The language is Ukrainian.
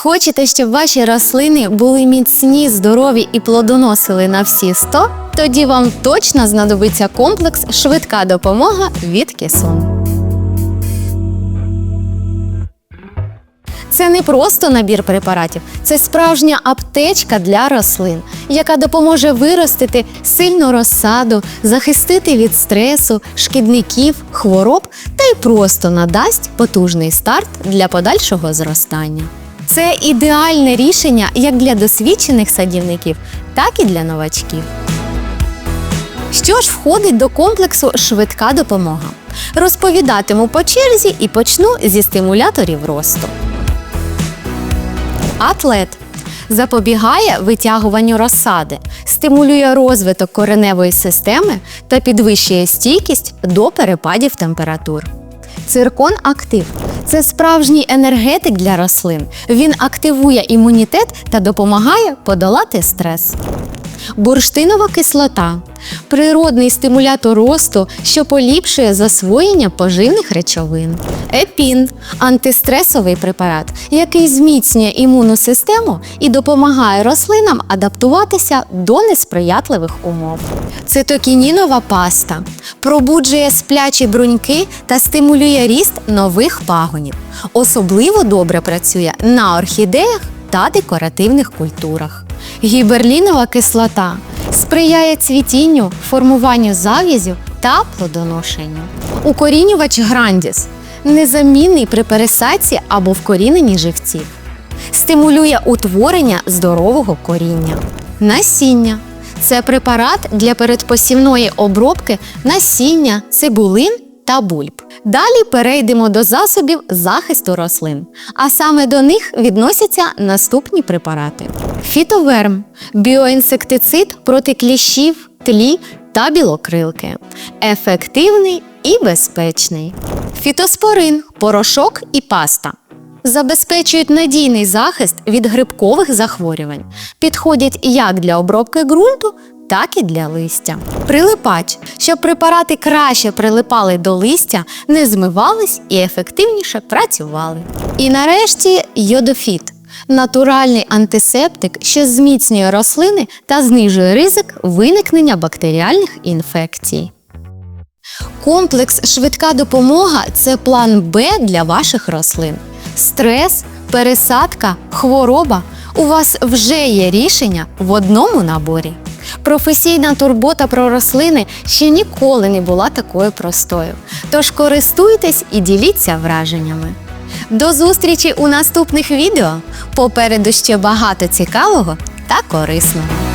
Хочете, щоб ваші рослини були міцні, здорові і плодоносили на всі 100? Тоді вам точно знадобиться комплекс Швидка допомога від Кісон. Це не просто набір препаратів, це справжня аптечка для рослин, яка допоможе виростити сильну розсаду, захистити від стресу, шкідників, хвороб та й просто надасть потужний старт для подальшого зростання. Це ідеальне рішення як для досвідчених садівників, так і для новачків. Що ж входить до комплексу швидка допомога? Розповідатиму по черзі і почну зі стимуляторів росту. Атлет запобігає витягуванню розсади, стимулює розвиток кореневої системи та підвищує стійкість до перепадів температур. Циркон актив це справжній енергетик для рослин. Він активує імунітет та допомагає подолати стрес. Бурштинова кислота природний стимулятор росту, що поліпшує засвоєння поживних речовин. Епін антистресовий препарат, який зміцнює імунну систему і допомагає рослинам адаптуватися до несприятливих умов. Цитокінінова паста пробуджує сплячі бруньки та стимулює ріст нових пагонів. Особливо добре працює на орхідеях та декоративних культурах. Гіберлінова кислота сприяє цвітінню, формуванню зав'язів та плодоношенню. Укорінювач Грандіс незамінний при пересадці або вкоріненні живців. Стимулює утворення здорового коріння. Насіння це препарат для передпосівної обробки насіння, цибулин та бульб. Далі перейдемо до засобів захисту рослин, а саме до них відносяться наступні препарати: фітоверм біоінсектицид проти кліщів, тлі та білокрилки, ефективний і безпечний. Фітоспорин, порошок і паста. Забезпечують надійний захист від грибкових захворювань, підходять як для обробки ґрунту, так і для листя. Прилипач, щоб препарати краще прилипали до листя, не змивались і ефективніше працювали. І нарешті йодофіт натуральний антисептик, що зміцнює рослини та знижує ризик виникнення бактеріальних інфекцій. Комплекс швидка допомога це план Б для ваших рослин. Стрес, пересадка, хвороба. У вас вже є рішення в одному наборі. Професійна турбота про рослини ще ніколи не була такою простою. Тож користуйтесь і діліться враженнями. До зустрічі у наступних відео. Попереду ще багато цікавого та корисного.